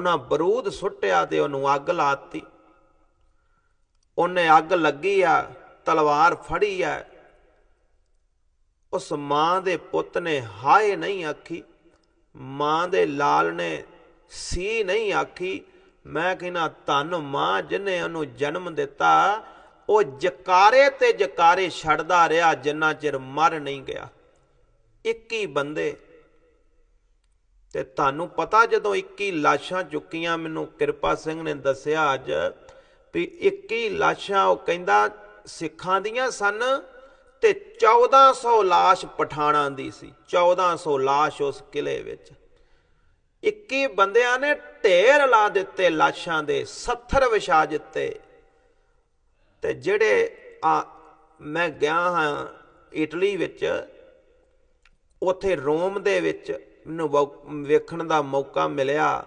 ਉਹਨਾਂ ਬਰੂਦ ਸੁੱਟਿਆ ਤੇ ਉਹਨੂੰ ਅੱਗ ਲਾਤੀ। ਉਹਨੇ ਅੱਗ ਲੱਗੀ ਆ, ਤਲਵਾਰ ਫੜੀ ਆ। ਉਸ ਮਾਂ ਦੇ ਪੁੱਤ ਨੇ ਹਾਏ ਨਹੀਂ ਆਖੀ। ਮਾਂ ਦੇ ਲਾਲ ਨੇ ਸੀ ਨਹੀਂ ਆਖੀ। ਮੈਂ ਕਹਿੰਦਾ, ਧੰਨ ਮਾਂ ਜਿਨੇ ਉਹਨੂੰ ਜਨਮ ਦਿੱਤਾ, ਉਹ ਜਕਾਰੇ ਤੇ ਜਕਾਰੇ ਛੱਡਦਾ ਰਿਹਾ ਜਿੰਨਾ ਚਿਰ ਮਰ ਨਹੀਂ ਗਿਆ। 21 ਬੰਦੇ ਤੇ ਤੁਹਾਨੂੰ ਪਤਾ ਜਦੋਂ 21 ਲਾਸ਼ਾਂ ਚੁੱਕੀਆਂ, ਮੈਨੂੰ ਕਿਰਪਾ ਸਿੰਘ ਨੇ ਦੱਸਿਆ ਅੱਜ ਵੀ 21 ਲਾਸ਼ਾਂ, ਉਹ ਕਹਿੰਦਾ ਸਿੱਖਾਂ ਦੀਆਂ ਸਨ ਤੇ 1400 ਲਾਸ਼ ਪਠਾਣਾ ਦੀ ਸੀ। 1400 ਲਾਸ਼ ਉਸ ਕਿਲੇ ਵਿੱਚ। 21 ਬੰਦਿਆਂ ਨੇ ਢੇਰ ਲਾ ਦਿੱਤੇ ਲਾਸ਼ਾਂ ਦੇ 70 ਵਿਛਾ ਦਿੱਤੇ। ਤੇ ਜਿਹੜੇ ਆ, ਮੈਂ ਗਿਆ ਹਾਂ ਇਟਲੀ ਵਿੱਚ, ਉੱਥੇ ਰੋਮ ਦੇ ਵਿੱਚ ਮੈਨੂੰ ਵੇਖਣ ਦਾ ਮੌਕਾ ਮਿਲਿਆ।